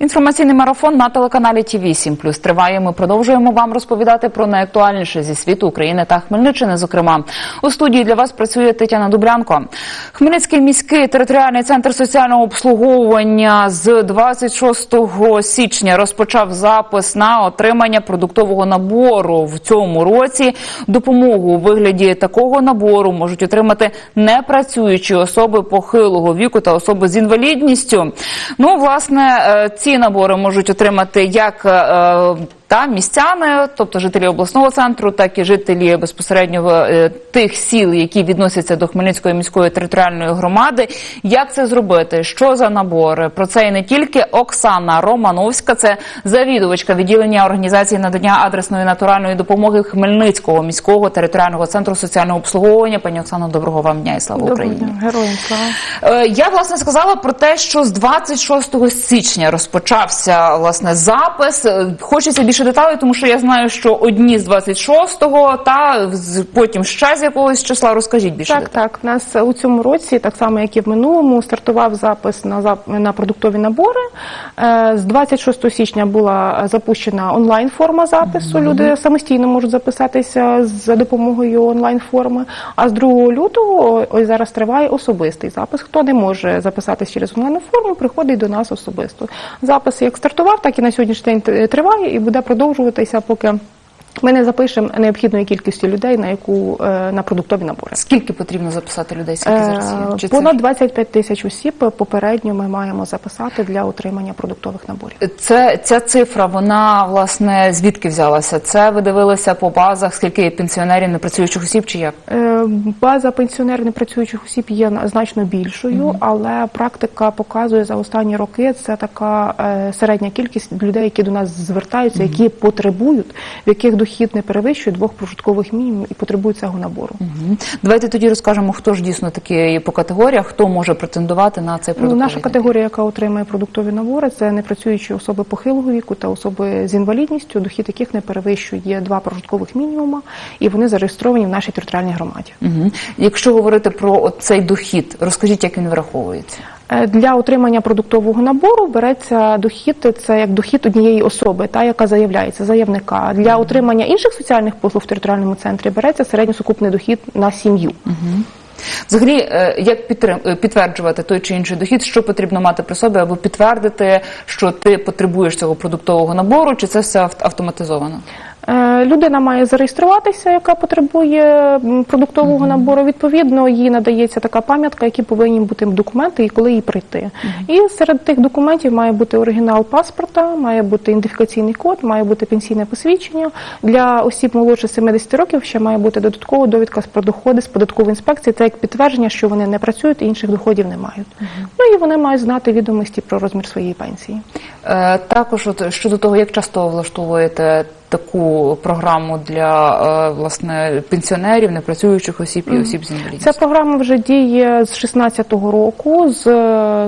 Інформаційний марафон на телеканалі ТІ 8 плюс триває. Ми продовжуємо вам розповідати про найактуальніше зі світу України та Хмельниччини. Зокрема, у студії для вас працює Тетяна Дубрянко. Хмельницький міський територіальний центр соціального обслуговування з 26 січня розпочав запис на отримання продуктового набору. В цьому році допомогу у вигляді такого набору можуть отримати непрацюючі особи похилого віку та особи з інвалідністю. Ну, власне, е, ці набори можуть отримати як е, та містяни, тобто жителі обласного центру, так і жителі безпосередньо е, тих сіл, які відносяться до Хмельницької міської територіальної громади. Як це зробити? Що за набори? Про це і не тільки Оксана Романовська, це завідувачка відділення організації надання адресної натуральної допомоги Хмельницького міського територіального центру соціального обслуговування. Пані Оксано, доброго вам дня і слава Доброго Україні. дня, героям слава. Е, Я власне сказала про те, що з 26 січня розпочався власне запис. Е, Хочеться більше деталей, тому що я знаю, що одні з 26-го, та з- потім ще з якогось числа. Розкажіть більше Так, деталей. так. У нас у цьому році, так само як і в минулому, стартував запис на на продуктові набори. Е, З 26 січня була запущена онлайн форма запису. Люди самостійно можуть записатися за допомогою онлайн форми. А з 2 лютого ось зараз триває особистий запис. Хто не може записатись через онлайн форму, приходить до нас особисто. Запис як стартував, так і на сьогоднішній день триває і буде продовжуватися, поки. Ми не запишемо необхідної кількості людей на яку е, на продуктові набори. Скільки потрібно записати людей? Скільки зараз є? Е, Чи Понад ж- 25 тисяч осіб попередньо ми маємо записати для отримання продуктових наборів. Це ця цифра, вона власне звідки взялася? Це ви дивилися по базах, скільки є пенсіонерів, непрацюючих осіб, чи як? Е, База пенсіонерів непрацюючих осіб є значно більшою, але практика показує за останні роки це така е, середня кількість людей, які до нас звертаються, які потребують, в яких дохід не перевищує двох прожиткових мінімумів і потребують цього набору. Мгм. Давайте тоді розкажемо, хто ж дійсно такі по категоріях, хто може претендувати на цей Ну, наша категорія, яка отримує продуктові набори, це непрацюючі особи похилого віку та особи з інвалідністю, дохід яких не перевищує два прожиткових мінімума, і вони зареєстровані в нашій територіальній громаді. Угу. Якщо говорити про цей дохід, розкажіть, як він враховується? Е, Для отримання продуктового набору береться дохід, це як дохід однієї особи, та яка заявляється, заявника. Для отримання інших соціальних послуг в територіальному центрі береться середньосукупний дохід на сім'ю. Взагалі, е, як е, підтверджувати той чи інший дохід, що потрібно мати при собі, аби підтвердити, що ти потребуєш цього продуктового набору, чи це все автоматизовано? Е, Людина має зареєструватися, яка потребує продуктового набору. Відповідно, їй надається така пам'ятка, які повинні бути документи і коли їй прийти. І серед тих документів має бути оригінал паспорта, має бути ідентифікаційний код, має бути пенсійне посвідчення. Для осіб молодше 70 років ще має бути додаткова довідка про доходи з податкової інспекції. Це як підтвердження, що вони не працюють і інших доходів не мають. Ну і вони мають знати відомості про розмір своєї пенсії. Е, Також от щодо того, як часто влаштовуєте таку програму для е, власне пенсіонерів, непрацюючих осіб і осіб з інвалідністю? Ця програма вже діє з 16-го року. З,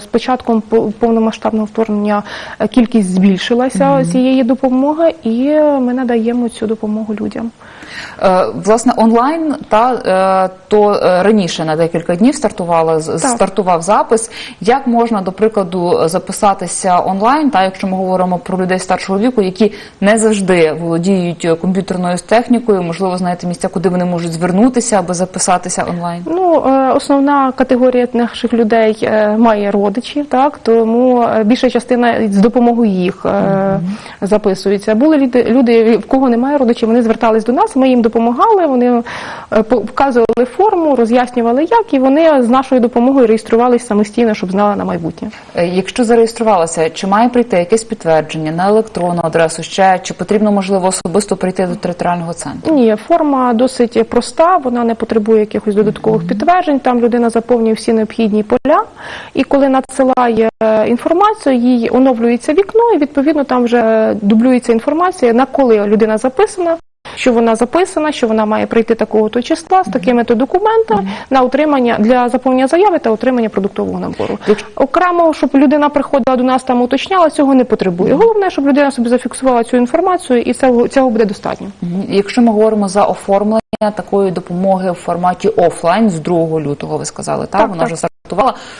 з початком по- повномасштабного вторгнення е, кількість збільшилася цієї допомоги, і ми надаємо цю допомогу людям. Е, Власне, онлайн та е, то е, раніше на декілька днів стартувала Так. стартував запис. Як можна, до прикладу, записатися онлайн? Та якщо ми говоримо про людей старшого віку, які не завжди володіють е, комп'ютерною технікою, можливо, знаєте місця, куди вони можуть звернутися, аби записатися онлайн? Ну, е, основна категорія наших людей е, має родичів, так тому більша частина з допомогою їх е, записується. Були люди, люди, в кого немає родичів, вони звертались до нас. Ми їм допомагали. Вони показували форму, роз'яснювали, як, і вони з нашою допомогою реєструвалися самостійно, щоб знали на майбутнє. Якщо зареєструвалася, чи має прийти якесь підтвердження на електронну адресу ще, чи потрібно можливо особисто прийти до територіального центру? Ні, форма досить проста, вона не потребує якихось додаткових підтверджень. Там людина заповнює всі необхідні поля, і коли надсилає е, інформацію, їй оновлюється вікно, і відповідно там вже дублюється інформація, на коли людина записана. Що вона записана, що вона має прийти такого то числа з такими то документами на отримання для заповнення заяви та отримання продуктового набору. Окремо, щоб людина приходила до нас там уточняла, цього не потребує. Головне, щоб людина собі зафіксувала цю інформацію, і цього, цього буде достатньо. Якщо ми говоримо за оформлення такої допомоги в форматі офлайн з 2 лютого, ви сказали, так? Так, Вона так. вже.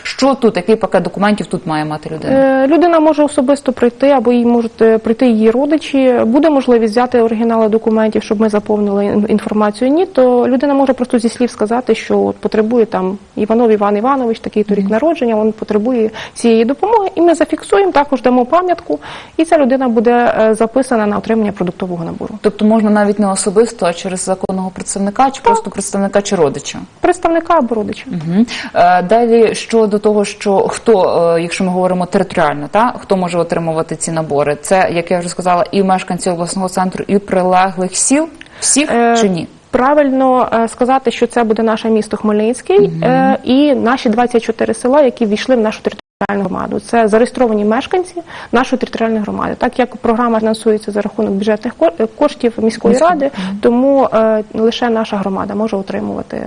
Що тут, який пакет документів тут має мати людина? Е, Людина може особисто прийти, або їй можуть е, прийти її родичі. Буде можливість взяти оригінали документів, щоб ми заповнили інформацію. Ні, то людина може просто зі слів сказати, що от потребує там Іванов Іван Іванович, такий то рік народження, він потребує цієї допомоги, і ми зафіксуємо, також дамо пам'ятку, і ця людина буде е, записана на отримання продуктового набору. Тобто можна навіть не особисто, а через законного представника, чи просто представника чи родича. Представника або родича. Угу. Е, далі щодо того, що хто, е, якщо ми говоримо територіально, та хто може отримувати ці набори, це як я вже сказала, і мешканці обласного центру, і прилеглих сіл, всіх Е, чи ні? Правильно е, сказати, що це буде наше місто Хмельницький е, і наші 24 села, які ввійшли в нашу територіальну громаду. Це зареєстровані мешканці нашої територіальної громади. Так як програма фінансується за рахунок бюджетних е, коштів міської Міської, ради, тому е, лише наша громада може отримувати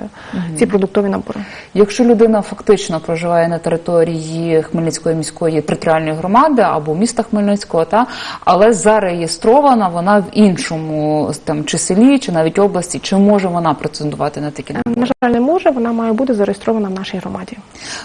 ці продуктові набори. Якщо людина фактично проживає на території Хмельницької міської територіальної громади або міста Хмельницького, та але зареєстрована вона в іншому там чи селі, чи навіть області, чи може вона претендувати на такі набори? На жаль, не може, вона має бути зареєстрована в нашій громаді.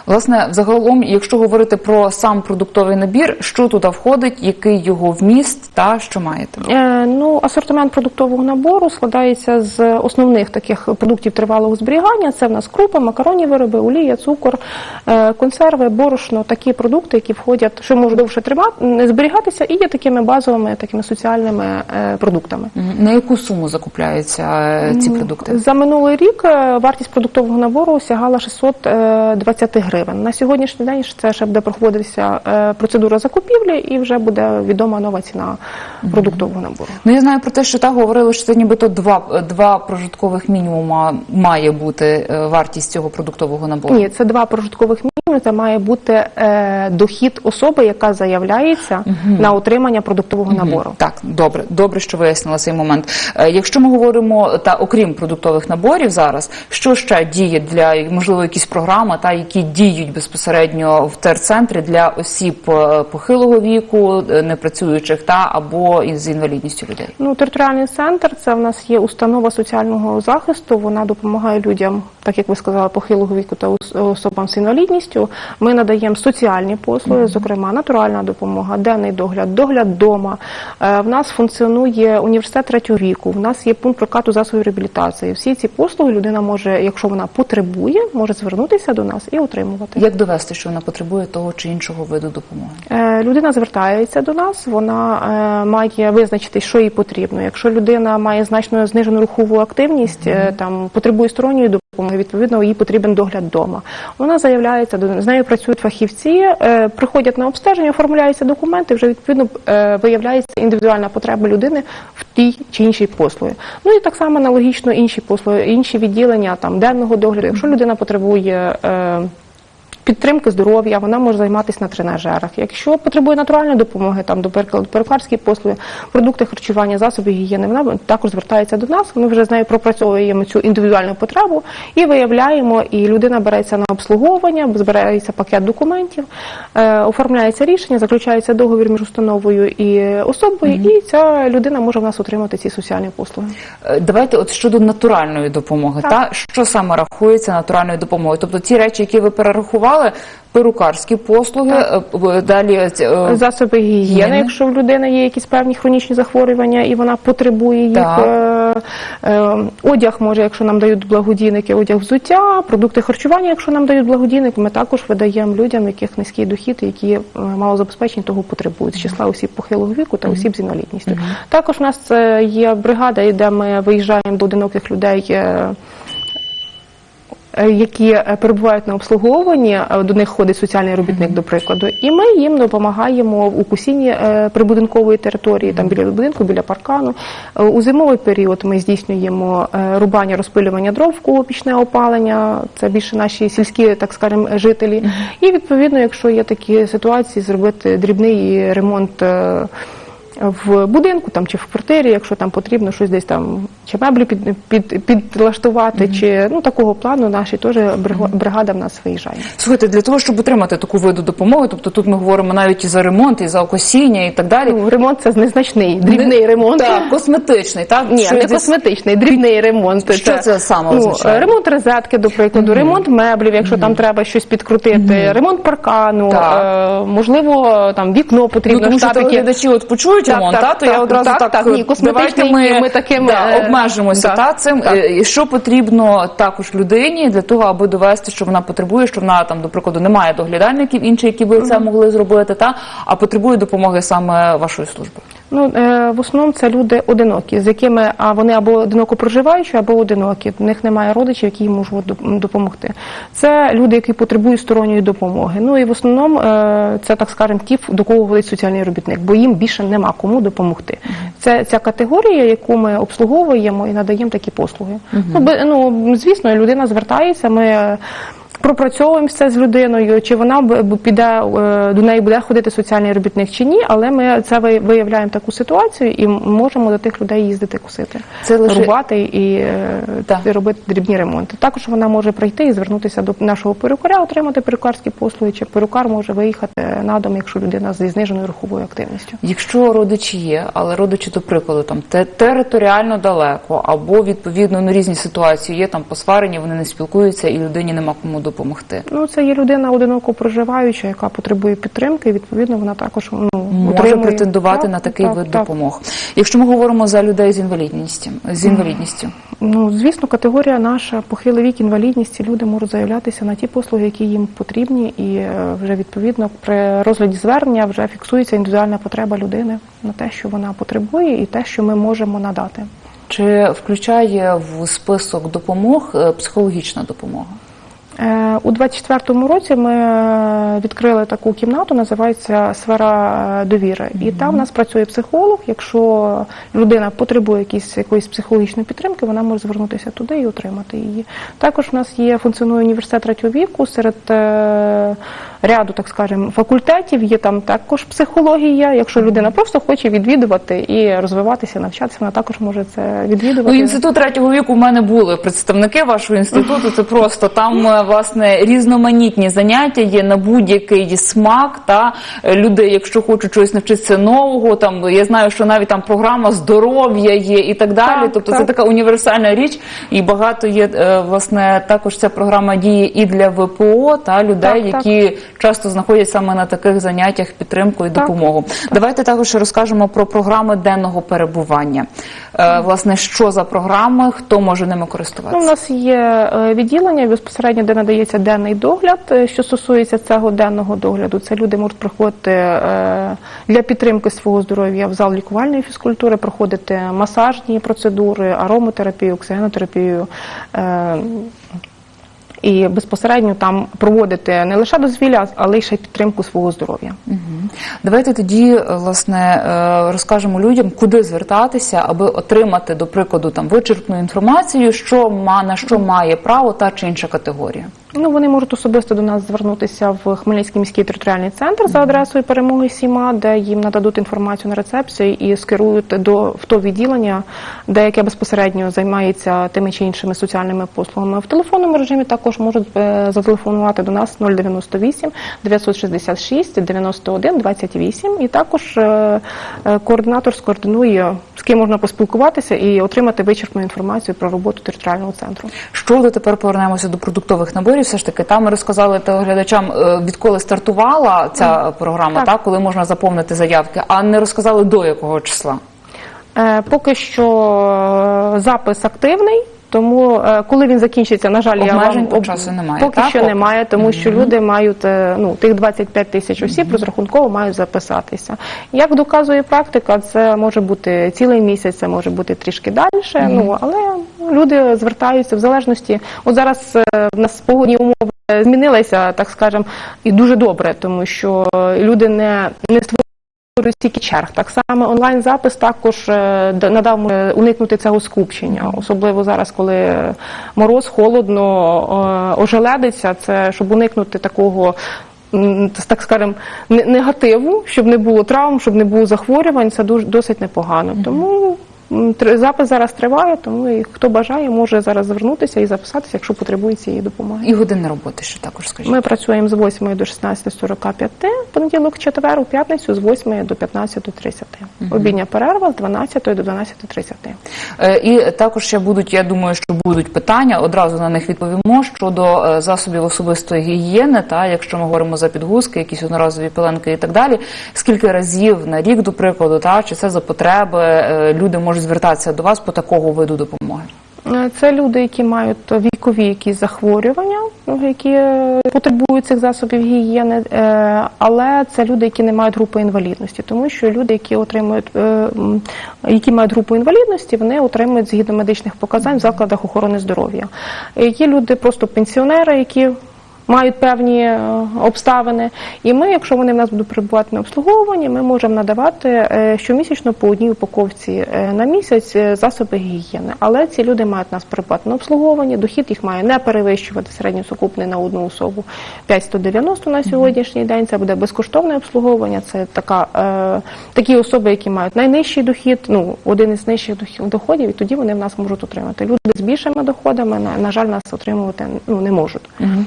Власне, загалом, якщо говорити про сам продуктовий набір, що туди входить, який його вміст та що маєте? Е, Ну, асортимент продуктового набору складається з основних таких продуктів тривалого зберігання. Це в нас крупи, макаронні вироби, олія, цукор, е, консерви, борошно, такі продукти, які входять, що можуть довше тримати, зберігатися, і є такими базовими, такими соціальними е, продуктами. На яку суму закупляються е, ці продукти? За минулий рік е, вартість продуктового набору сягала 620 гривень. На сьогоднішній день це ще буде проходитися е, процедура закупівлі, і вже буде відома нова ціна продуктового набору. Ну я знаю про те, що так говорили, що це нібито два, два прожиткових мінімума має бути е, вартість цього продуктового набору. Ні, це два прожиткових мінімуми. Це має бути е, дохід особи, яка заявляється на отримання продуктового набору. Так, добре, добре, що вияснила цей момент. Е, Якщо ми говоримо та окрім продуктових наборів зараз, що ще діє для можливо якісь програми, та які діють безпосередньо в терцентрі для осіб е, похилого віку, е, непрацюючих та або із інвалідністю людей? Ну, територіальний центр це в нас є установа соціального захисту. Вона допомагає людям, так як ви сказали, похилого віку та ос- особам з інвалідністю. Ми надаємо соціальні послуги, зокрема натуральна допомога, денний догляд, догляд дома. Е, В нас функціонує університет третього віку. В нас є пункт прокату засобів реабілітації. Всі ці послуги людина може, якщо вона потребує, може звернутися до нас і отримувати. Як довести, що вона потребує того чи іншого виду допомоги? Е, Людина звертається до нас, вона е, має визначити, що їй потрібно. Якщо людина має значно знижену рухову активність, там потребує сторонньої допомоги, відповідно їй потрібен догляд вдома. Вона заявляється з нею працюють фахівці, е, приходять на обстеження, оформляються документи. Вже відповідно е, виявляється індивідуальна потреба людини в тій чи іншій послуги. Ну і так само аналогічно інші послуги, інші відділення там денного догляду. Якщо людина потребує. Підтримки здоров'я, вона може займатися на тренажерах. Якщо потребує натуральної допомоги, там, до прикладу, перукарські послуги, продукти харчування, засоби гігієни, вона також звертається до нас. Ми вже з нею пропрацьовуємо цю індивідуальну потребу і виявляємо, і людина береться на обслуговування, збирається пакет документів, е, оформляється рішення, заключається договір між установою і особою, і ця людина може в нас отримати ці соціальні послуги. Е, Давайте от щодо натуральної допомоги, Так. та що саме рахується натуральною допомогою? Тобто ті речі, які ви перерахували, перукарські послуги, е, далі е, засоби гігієни, якщо в людини є якісь певні хронічні захворювання і вона потребує їх. Так. Е, е, одяг може, якщо нам дають благодійники, одяг взуття, продукти харчування, якщо нам дають благодійники, ми також видаємо людям, яких низький дохід, які е, малозабезпечені, того потребують з числа осіб похилого віку та осіб з інвалідністю. Також у нас е, є бригада, де ми виїжджаємо до одиноких людей. Е, які е, перебувають на обслуговуванні, е, до них ходить соціальний робітник, до прикладу, і ми їм допомагаємо в укусінні прибудинкової території, там біля будинку, біля паркану. У зимовий період ми здійснюємо рубання, розпилювання дров в пічне опалення. Це більше наші сільські, так скажемо, жителі. І відповідно, якщо є такі ситуації, зробити дрібний ремонт. В будинку там чи в квартирі, якщо там потрібно щось десь там чи меблі під, під, підлаштувати, чи ну такого плану наші теж бригада в нас виїжджає. Слухайте, для того, щоб отримати таку виду допомоги, тобто тут ми говоримо навіть і за ремонт, і за окосіння, і так далі. Ну, ремонт це незначний, дрібний ремонт. Так, косметичний, так? Ні, Щось не десь- косметичний, дрібний ремонт. Що це саме ну, означає? ремонт розетки, до прикладу, ремонт меблів, якщо там треба щось підкрутити, ремонт паркану, е, можливо, там вікно Ну, потрібно тому що от почують ремонт, так, та, то я одразу так, так, так, ні, давайте ми, ми таким, да, е, обмежимося да, та, цим. так. Е, І що потрібно також людині для того, аби довести, що вона потребує, що вона там, до прикладу, не має доглядальників інші, які би це могли зробити, та, а потребує допомоги саме вашої служби. Ну, е, в основному це люди одинокі, з якими а вони або одиноко проживаючі, або одинокі. В них немає родичів, які їм можуть доп- допомогти. Це люди, які потребують сторонньої допомоги. Ну і в основному е, це так скажемо ті, до кого входить соціальний робітник, бо їм більше нема кому допомогти. Це ця категорія, яку ми обслуговуємо і надаємо такі послуги. Ну, би- ну звісно, людина звертається. Ми пропрацьовуємо це з людиною, чи вона піде е, до неї буде ходити соціальний робітник чи ні, але ми це ви- виявляємо таку ситуацію і можемо до тих людей їздити косити, Це лише- рубати і, е, і робити дрібні ремонти. Також вона може прийти і звернутися до нашого перукаря, отримати перукарські послуги, чи перукар може виїхати на дом, якщо людина зі зниженою руховою активністю. Якщо родичі є, але родичі, до прикладу, там те- територіально далеко, або відповідно ну, різні ситуації є там посварені, вони не спілкуються, і людині нема кому допомогти. Ну це є людина одиноко проживаюча, яка потребує підтримки. і, Відповідно, вона також ну Може отримує- претендувати Так, на такий так, вид так. допомог. Якщо ми говоримо за людей з інвалідністю, з інвалідністю, Ну, звісно, категорія наша похилий вік, інвалідність. Люди можуть заявлятися на ті послуги, які їм потрібні, і е, вже відповідно при розгляді звернення вже фіксується індивідуальна потреба людини на те, що вона потребує, і те, що ми можемо надати. чи включає в список допомог е, психологічна допомога? Е, У 24-му році ми е, відкрили таку кімнату, називається сфера е, довіри. І там в нас працює психолог. Якщо людина потребує якісь, якоїсь психологічної підтримки, вона може звернутися туди і отримати її. Також у нас є функціонує університет третього віку серед ряду, так скажемо, факультетів. Є там також психологія. Якщо людина просто хоче відвідувати і розвиватися, навчатися, вона також може це відвідувати. Ну, інститут третього віку в мене були представники вашого інституту. Це просто там е, власне різноманітні заняття є на будь-який смак та е, людей, якщо хочуть чогось навчитися нового. Там я знаю, що навіть там програма здоров'я є і так далі. Так, тобто так. це така універсальна річ, і багато є е, власне також ця програма діє і для ВПО та людей, так. які часто знаходять саме на таких заняттях підтримку і Так. допомогу. Давайте також розкажемо про програми денного перебування. Е, Власне, що за програми, хто може ними Ну, у нас є е, відділення безпосередньо, де надається денний догляд. Е, Що стосується цього денного догляду, це люди можуть приходити е, для підтримки свого здоров'я в зал лікувальної фізкультури, проходити масажні процедури, аромотерапію, оксигенотерапію. е, І безпосередньо там проводити не лише дозвілля, але й ще й підтримку свого здоров'я. Давайте тоді е, власне е, розкажемо людям, куди звертатися, аби отримати, до прикладу, там вичерпну інформацію, що на що має право та чи інша категорія. Ну, вони можуть особисто до нас звернутися в Хмельницький міський територіальний центр за адресою перемоги Сіма, де їм нададуть інформацію на рецепції і скерують до в то відділення, де яке безпосередньо займається тими чи іншими соціальними послугами. В телефонному режимі також можуть е, зателефонувати до нас 098 966 91 28. І також е, е, координатор скоординує, з ким можна поспілкуватися і отримати вичерпну інформацію про роботу територіального центру. Щодо тепер повернемося до продуктових наборів. Все ж таки, там ми розказали телеглядачам, е, відколи стартувала ця програма, Так. так. коли можна заповнити заявки, а не розказали до якого числа. Е, Поки що е, запис активний. Тому е, коли він закінчиться, на жаль, я вам по часу немає, Поки так, що поки? немає, тому що люди мають е, ну тих 25 тисяч осіб розрахунково мають записатися. Як доказує практика, це може бути цілий місяць, це може бути трішки далі. Ну але люди звертаються в залежності. От зараз е, в нас погодні умови змінилися, так скажемо, і дуже добре, тому що люди не не створюють стільки черг. Так само онлайн-запис також е, надав е, уникнути цього скупчення, особливо зараз, коли мороз, холодно, ожеледиться. Це щоб уникнути такого. так скажем, не- негативу, щоб не було травм, щоб не було захворювань, це дуже досить непогано. Тому запис зараз триває, тому і хто бажає, може зараз звернутися і записатися, якщо потребує цієї допомоги. І години роботи ще також скажіть. Ми працюємо з 8 до 16.45, понеділок, четвер, у п'ятницю з 8 до 15.30. Обідня перерва з 12 до 12.30. Е, І також ще будуть, я думаю, що будуть питання. Одразу на них відповімо щодо е, засобів особистої гігієни. Та якщо ми говоримо за підгузки, якісь одноразові пеленки і так далі. Скільки разів на рік, до прикладу, та чи це за потреби е, люди можуть звертатися до вас по такого виду допомоги? Е, Це люди, які мають вікові якісь захворювання, які е, потребують цих засобів гігієни, е, але це люди, які не мають групи інвалідності, тому що люди, які отримують, які мають групу інвалідності, вони отримують згідно медичних показань в закладах охорони здоров'я. Є люди просто пенсіонери, які мають певні е, обставини. І ми, якщо вони в нас будуть перебувати на обслуговуванні, ми можемо надавати е, щомісячно по одній упаковці е, на місяць засоби гігієни. Але ці люди мають нас перебувати на обслуговуванні. Дохід їх має не перевищувати середньосукупний на одну особу 5,190 на сьогоднішній день. Це буде безкоштовне обслуговування. Це така, такі особи, які мають найнижчий дохід, ну один із нижчих доходів, і тоді вони в нас можуть отримати. Люди з більшими доходами, на, на жаль, нас отримувати ну, не можуть. Мгм.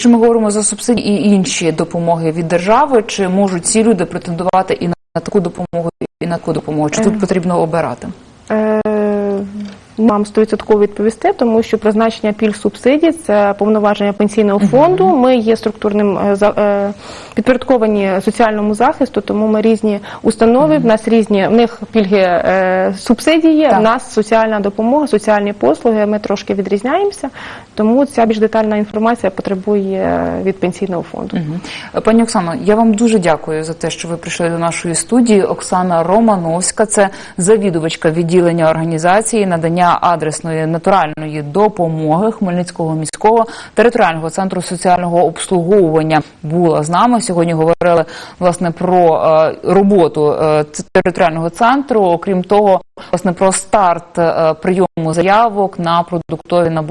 Якщо ми говоримо за субсидії і інші допомоги від держави, чи можуть ці люди претендувати і на таку допомогу, і на таку допомогу? Чи тут потрібно обирати? Нам стовідсотково відповісти, тому що призначення пільг субсидій це повноваження пенсійного фонду. Ми є структурним е, е, підпорядковані соціальному захисту, тому ми різні установи. В нас різні в них пільги е, субсидії. В нас соціальна допомога, соціальні послуги. Ми трошки відрізняємося, тому ця більш детальна інформація потребує від пенсійного фонду. Пані Оксано, я вам дуже дякую за те, що ви прийшли до нашої студії. Оксана Романовська, це завідувачка відділення організації надання адресної натуральної допомоги Хмельницького міського територіального центру соціального обслуговування. Була з нами сьогодні. Говорили власне про е, роботу е, територіального центру. Окрім того, власне про старт е, прийому заявок на продуктові набори.